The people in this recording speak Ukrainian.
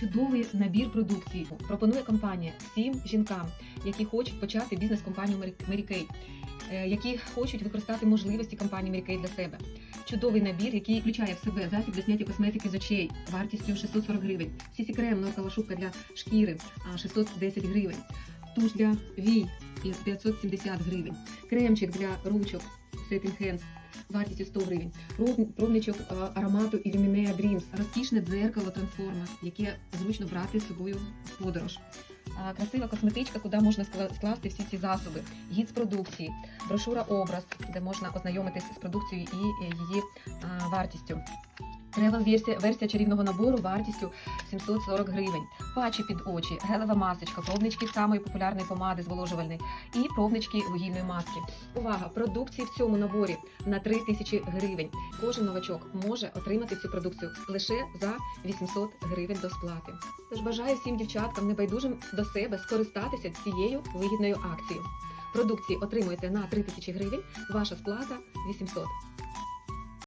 чудовий набір продукції. Пропонує компанія всім жінкам, які хочуть почати бізнес-компанію Mary- Kay, е, які хочуть використати можливості компанії Kay для себе. Чудовий набір, який включає в себе засіб для зняття косметики з очей вартістю 640 гривень. Сісі крем, норкова шубка для шкіри а, 610 гривень. Туш для вій і 570 гривень. Кремчик для ручок Setting Hands вартістю 100 гривень. Проб- Пробничок аромату Illuminea Dreams. Розкішне дзеркало трансформа, яке зручно брати з собою в подорож. Красива косметичка, куди можна скласти всі ці засоби. Гід з продукції, брошура образ, де можна ознайомитись з продукцією і її вартістю. Тревел версія, чарівного набору вартістю 740 гривень. Патчі під очі, гелева масочка, пробнички самої популярної помади зволожувальної і пробнички вугільної маски. Увага! Продукції в цьому наборі на 3 тисячі гривень. Кожен новачок може отримати цю продукцію лише за 800 гривень до сплати. Тож бажаю всім дівчаткам небайдужим до себе скористатися цією вигідною акцією. Продукції отримуєте на 3 тисячі гривень, ваша сплата 800.